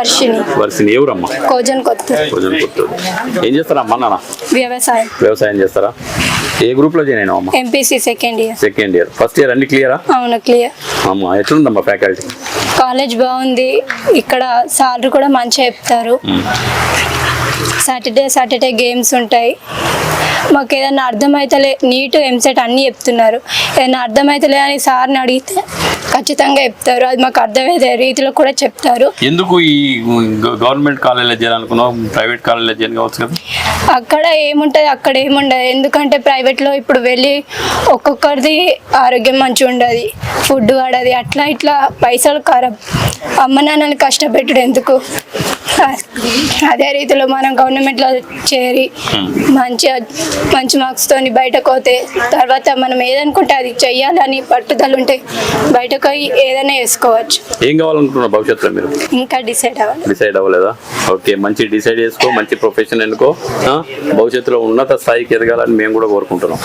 హర్షిని వర్షిని ఎవరమ్మా? కోజన్ కొత్త కొంచెం కొత్తది ఏం చేస్తారా అమ్మా నాన్న? వ్యవసాయం. వ్యవసాయం చేస్తారా? ఏ గ్రూప్లో జాయిన్ అయినావు అమ్మా? MPC second year. Second year. First year అన్ని క్లియరా? అవును క్లియర్. అమ్మా ఎట్లుందమ్మా ఫ్యాకల్టీ? కాలేజ్ బాగుంది. ఇక్కడ సాలరీ కూడా మంచిగా చెప్తారు. సాటర్డే సాటర్డే గేమ్స్ ఉంటాయి. మాకు ఏదైనా అర్థమైతలే నీట్ ఎంసెట్ అన్నీ చెప్తున్నారు. ఏదైనా అర్థమైతలే అని సార్ని అడిగితే ఖచ్చితంగా చెప్తారు. అది మాకు అర్థమయ్యే రీతిలో కూడా చెప్తారు. ఎందుకు ఈ గవర్నమెంట్ కాలేజీలో చేయాలనుకున్నావు ప్రైవేట్ కాలేజీలో చేయని కావచ్చు కదా? అక్కడ ఏముంటుంది? అక్కడ ఏముండదు. ఎందుకంటే ప్రైవేట్లో ఇప్పుడు వెళ్ళి ఒక్కొక్కరిది ఆరోగ్యం మంచిగా ఉండదు. ఫుడ్ వాడది. అట్లా ఇట్లా పైసలు ఖరాబ్. అమ్మ నాన్నని కష్టపెట్టుడు ఎందుకు? అదే రీతిలో మనం గవర్నమెంట్లో చేరి మంచిగా మంచి మార్క్స్తో బయటకు పోతే తర్వాత మనం ఏదనుకుంటే అది చెయ్యాలని పట్టుదల ఉంటే బయటకు పోయి ఏదైనా వేసుకోవచ్చు ఏం కావాలనుకుంటున్నావు భవిష్యత్తులో మీరు? ఇంకా డిసైడ్ అవ్వాలి. డిసైడ్ అవ్వలేదా? ఓకే మంచి డిసైడ్ చేసుకో మంచి ప్రొఫెషన్ ఎన్నుకో? భవిష్యత్తులో ఉన్నత స్థాయికి ఎదగాలని మేము కూడా కోరుకుంటున్నాం.